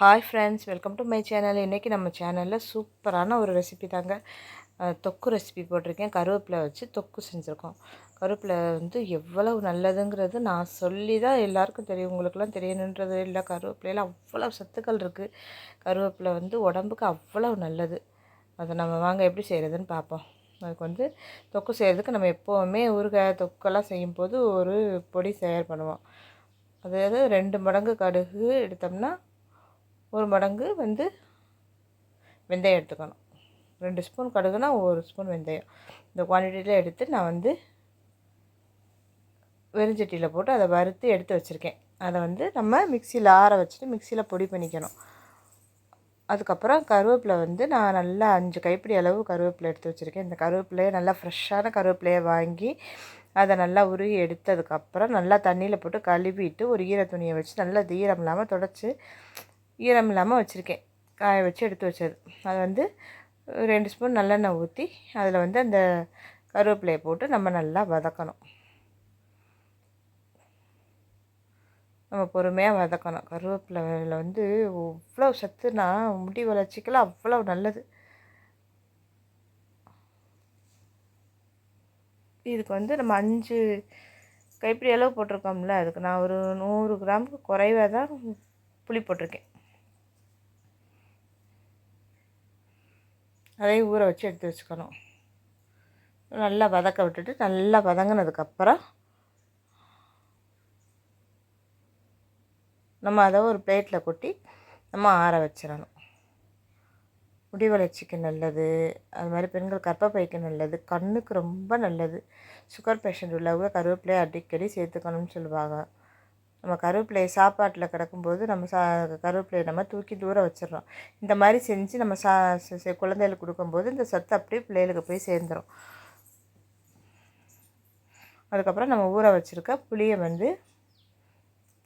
Hi friends welcome to my channel இன்றைக்கி நம்ம சேனலில் சூப்பரான ஒரு ரெசிபி தாங்க. தொக்கு ரெசிபி போட்டிருக்கேன். கருவேப்பிலை வச்சு தொக்கு செஞ்சுருக்கோம். கருவேப்பிலை வந்து எவ்வளவு நல்லதுங்கிறது நான் சொல்லி தான் எல்லாருக்கும் தெரியும். உங்களுக்குலாம் தெரியணுன்றது இல்லை. கருவேப்பிலையில் அவ்வளோ சத்துக்கள் இருக்குது கருவேப்பிலை வந்து உடம்புக்கு அவ்வளவு நல்லது. அதை நம்ம வாங்க எப்படி செய்கிறதுன்னு பார்ப்போம். அதுக்கு வந்து தொக்கு செய்கிறதுக்கு நம்ம எப்போவுமே ஊறுகாய் தொக்கெல்லாம் செய்யும்போது ஒரு பொடி தயார் பண்ணுவோம். அதாவது ரெண்டு மடங்கு கடுகு எடுத்தோம்னா ஒரு மடங்கு வந்து வெந்தயம் எடுத்துக்கணும். ரெண்டு ஸ்பூன் கடுகுனா ஒரு ஸ்பூன் வெந்தயம். இந்த குவான்டிட்டியில் எடுத்து நான் வந்து வெறிஞ்சட்டியில் போட்டு அதை வறுத்து எடுத்து வச்சுருக்கேன். அதை வந்து நம்ம மிக்சியில் ஆற வச்சுட்டு மிக்சியில் பொடி பண்ணிக்கணும். அதுக்கப்புறம் கருவேப்பிலை வந்து நான் நல்லா அஞ்சு கைப்பிடி அளவு கருவேப்பிலை எடுத்து வச்சுருக்கேன். இந்த கருவேப்பிலையை நல்லா ஃப்ரெஷ்ஷான கருவேப்பிலையை வாங்கி அதை நல்லா உருகி எடுத்ததுக்கப்புறம் நல்லா தண்ணியில் போட்டு கழுவிட்டு ஒரு ஈர துணியை வச்சு நல்லா தீரம் ஈரம் இல்லாமல் தொடச்சி ஈரம் இல்லாமல் வச்சுருக்கேன். காய வச்சு எடுத்து வச்சது. அதை வந்து ரெண்டு ஸ்பூன் நல்லெண்ணெய் ஊற்றி அதில் வந்து அந்த கருவேப்பிலையை போட்டு நம்ம நல்லா வதக்கணும். நம்ம பொறுமையாக வதக்கணும். கருவேப்பிலையில் வந்து அவ்வளோ சத்துனா முடி வளர்ச்சிக்கெல்லாம் அவ்வளோ நல்லது. இதுக்கு வந்து நம்ம அஞ்சு கைப்பிடி அளவு போட்டிருக்கோம்ல அதுக்கு நான் ஒரு நூறு கிராமுக்கு குறைவாக தான் புளி போட்டிருக்கேன். அதையும் ஊற வச்சு எடுத்து வச்சுக்கணும். நல்லா வதக்க விட்டுட்டு நல்லா வதங்கினதுக்கப்புறம் நம்ம அதை ஒரு பிளேட்டில் கொட்டி நம்ம ஆற வச்சிடணும். முடி வளர்ச்சிக்கு நல்லது அது மாதிரி பெண்கள் கற்பப்பைக்கு நல்லது கண்ணுக்கு ரொம்ப நல்லது. சுகர் பேஷண்ட் உள்ளவங்க கருவேப்பிலையை அடிக்கடி சேர்த்துக்கணும்னு சொல்லுவாங்க. நம்ம கருவேப்பிலையை சாப்பாட்டில் கிடக்கும்போது நம்ம சா கருவேப்பிலையை நம்ம தூக்கி தூரம் வச்சிடறோம். இந்த மாதிரி செஞ்சு நம்ம சா குழந்தைகளுக்கு கொடுக்கும்போது இந்த சத்து அப்படியே பிள்ளைகளுக்கு போய் சேர்ந்துடும் அதுக்கப்புறம் நம்ம ஊற வச்சுருக்க புளியை வந்து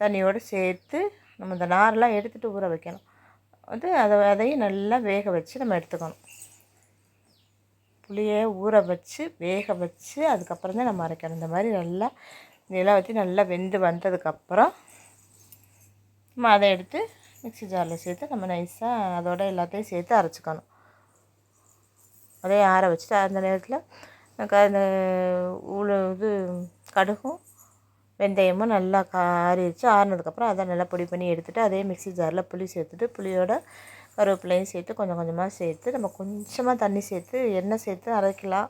தண்ணியோடு சேர்த்து நம்ம இந்த நாரெலாம் எடுத்துகிட்டு ஊற வைக்கணும். வந்து அதை அதையும் நல்லா வேக வச்சு நம்ம எடுத்துக்கணும். புளியை ஊற வச்சு வேக வச்சு அதுக்கப்புறம் தான் நம்ம அரைக்கணும். இந்த மாதிரி நல்லா இதெல்லாம் வச்சு நல்லா வெந்து வந்ததுக்கப்புறம் நம்ம அதை எடுத்து மிக்ஸி ஜாரில் சேர்த்து நம்ம நைஸாக அதோட எல்லாத்தையும் சேர்த்து அரைச்சிக்கணும். அதே ஆற வச்சுட்டு அந்த நேரத்தில் க அந்த உளு இது கடுகும் வெந்தயமும் நல்லா காரிச்சு ஆறினதுக்கப்புறம் அதை நல்லா பொடி பண்ணி எடுத்துகிட்டு அதே மிக்ஸி ஜாரில் புளி சேர்த்துட்டு புளியோட கருவேப்பிலையும் சேர்த்து கொஞ்சம் கொஞ்சமாக சேர்த்து நம்ம கொஞ்சமாக தண்ணி சேர்த்து எண்ணெய் சேர்த்து அரைக்கலாம்.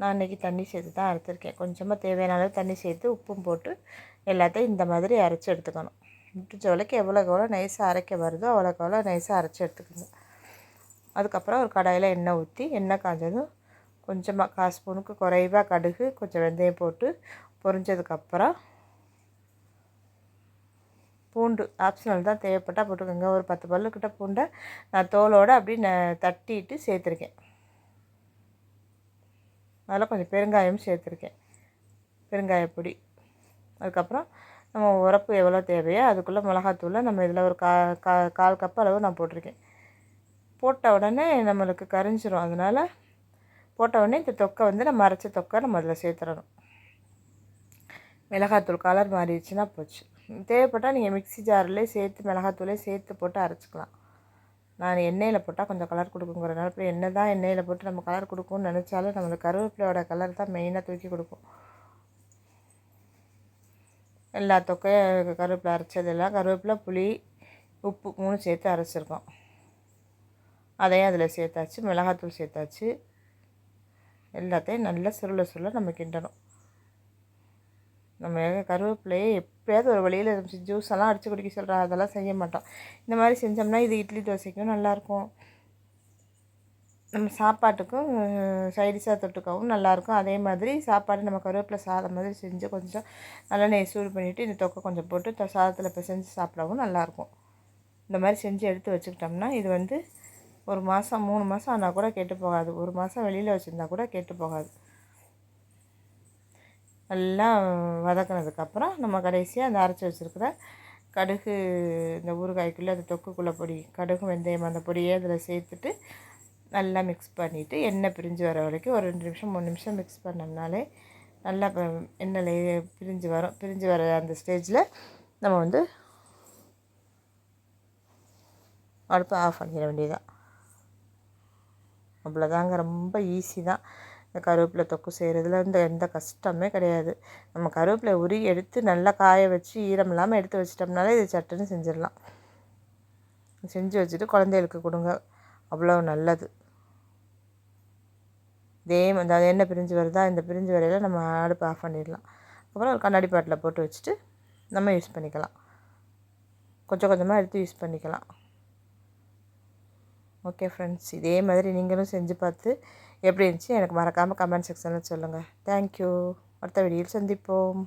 நான் இன்றைக்கி தண்ணி சேர்த்து தான் அரைச்சிருக்கேன் கொஞ்சமாக தேவையான அளவு தண்ணி சேர்த்து உப்பும் போட்டு எல்லாத்தையும் இந்த மாதிரி அரைச்சி எடுத்துக்கணும். முடிஞ்ச வரைக்கும் எவ்வளோக்கு எவ்வளோ நைஸாக அரைக்க வருதோ அவ்வளோக்கு எவ்வளோ நைஸாக அரைச்சி எடுத்துக்கோங்க. அதுக்கப்புறம் ஒரு கடாயில் எண்ணெய் ஊற்றி எண்ணெய் காஞ்சதும் கொஞ்சமாக கால் ஸ்பூனுக்கு குறைவாக கடுகு கொஞ்சம் வெந்தயம் போட்டு பொரிஞ்சதுக்கப்புறம் பூண்டு ஆப்ஷனல் தான் தேவைப்பட்டால் போட்டுக்கோங்க. ஒரு பத்து பல்லுக்கிட்ட பூண்டை நான் தோலோடு அப்படியே ந தட்டிட்டு சேர்த்துருக்கேன். அதில் கொஞ்சம் பெருங்காயம் சேர்த்துருக்கேன். பெருங்காயப்பொடி அதுக்கப்புறம் நம்ம உரப்பு எவ்வளோ தேவையோ அதுக்குள்ளே மிளகாத்தூளை நம்ம இதில் ஒரு கா கா கால் கப் அளவு நான் போட்டிருக்கேன். போட்ட உடனே நம்மளுக்கு கரைஞ்சிரும். அதனால் போட்ட உடனே இந்த தொக்கை வந்து நம்ம அரைச்ச தொக்கை நம்ம அதில் சேர்த்துடணும். மிளகாத்தூள் கலர் மாறிடுச்சுன்னா போச்சு. தேவைப்பட்டால் நீங்கள் மிக்ஸி ஜார்லேயே சேர்த்து மிளகாத்தூளே சேர்த்து போட்டு அரைச்சிக்கலாம். நான் எண்ணெயில் போட்டால் கொஞ்சம் கலர் கொடுக்குங்கிறனால இப்போ எண்ணெய் தான் எண்ணெயில் போட்டு நம்ம கலர் கொடுக்கும்னு நினச்சாலும் நம்மளுக்கு கருவேப்பிலையோட கலர் தான் மெயினாக தூக்கி கொடுக்கும். எல்லா தொக்கையும் கருவேப்பிலை அரைச்சதெல்லாம் கருவேப்பிலை புளி உப்பு மூணு சேர்த்து அரைச்சிருக்கோம். அதையும் அதில் சேர்த்தாச்சு. மிளகாத்தூள் சேர்த்தாச்சு. எல்லாத்தையும் நல்லா சுருள சுருள நம்ம கிண்டணும். நம்ம கருவேப்பிலையே எப்போயாவது ஒரு வழியில் ஜூஸ் எல்லாம் அடித்து குடிக்க சொல்கிறோம் அதெல்லாம் செய்ய மாட்டோம் இந்த மாதிரி செஞ்சோம்னா இது இட்லி தோசைக்கும் நல்லாயிருக்கும். நம்ம சாப்பாட்டுக்கும் சைடிஷாக தொட்டுக்கவும் நல்லாயிருக்கும். அதே மாதிரி சாப்பாடு நம்ம கருவேப்பிலை சாதம் மாதிரி செஞ்சு கொஞ்சம் நல்லெண்ணெய் சூடு பண்ணிவிட்டு இந்த தொக்கை கொஞ்சம் போட்டு த- சாதத்தில் பிசைஞ்சு சாப்பிடவும் நல்லாயிருக்கும். இந்த மாதிரி செஞ்சு எடுத்து வச்சுக்கிட்டோம்னா இது வந்து ஒரு மாதம் மூணு மாதம் ஆனால் கூட கெட்டு போகாது. ஒரு மாதம் வெளியில் வச்சுருந்தா கூட கெட்டு போகாது. நல்லா வதக்கினதுக்கப்புறம் நம்ம கடைசியாக அந்த அரைச்சி வச்சுருக்கிற கடுகு இந்த ஊறுகாய்க்குள்ளே அந்த தொக்குக்குள்ளே பொடி கடுகு வெந்தயம் அந்த பொடியை அதில் சேர்த்துட்டு நல்லா மிக்ஸ் பண்ணிவிட்டு எண்ணெய் பிரிஞ்சு வர வரைக்கும் ஒரு ரெண்டு நிமிஷம் மூணு நிமிஷம் மிக்ஸ் பண்ணோம்னாலே நல்லா இப்போ பிரிஞ்சு வரும். பிரிஞ்சு வர அந்த ஸ்டேஜில் நம்ம வந்து அடுப்பு ஆஃப் பண்ணிட வேண்டியதான் அவ்வளோதாங்க ரொம்ப ஈஸி தான். இந்த கருவேப்பிலை தொக்கு செய்கிறதுல இந்த எந்த கஷ்டமே கிடையாது. நம்ம கருவேப்பிலை உருகி எடுத்து நல்லா காய வச்சு ஈரம் இல்லாமல் எடுத்து வச்சிட்டோம்னாலே இது சட்டுன்னு செஞ்சிடலாம். செஞ்சு வச்சுட்டு குழந்தைகளுக்கு கொடுங்க. அவ்வளோ நல்லது. இதே அந்த அது பிரிஞ்சு வருதா இந்த பிரிஞ்சு வரையில் நம்ம அடுப்பு ஆஃப் பண்ணிடலாம். அப்புறம் ஒரு கண்ணாடி பாட்டில் போட்டு வச்சுட்டு நம்ம யூஸ் பண்ணிக்கலாம். கொஞ்சம் கொஞ்சமாக எடுத்து யூஸ் பண்ணிக்கலாம். ஓகே ஃப்ரெண்ட்ஸ் இதே மாதிரி நீங்களும் செஞ்சு பார்த்து எப்படி இருந்துச்சு எனக்கு மறக்காமல் கமெண்ட் செக்ஷனில் சொல்லுங்கள் தேங்க்யூ அடுத்த வீடியோவில் சந்திப்போம்.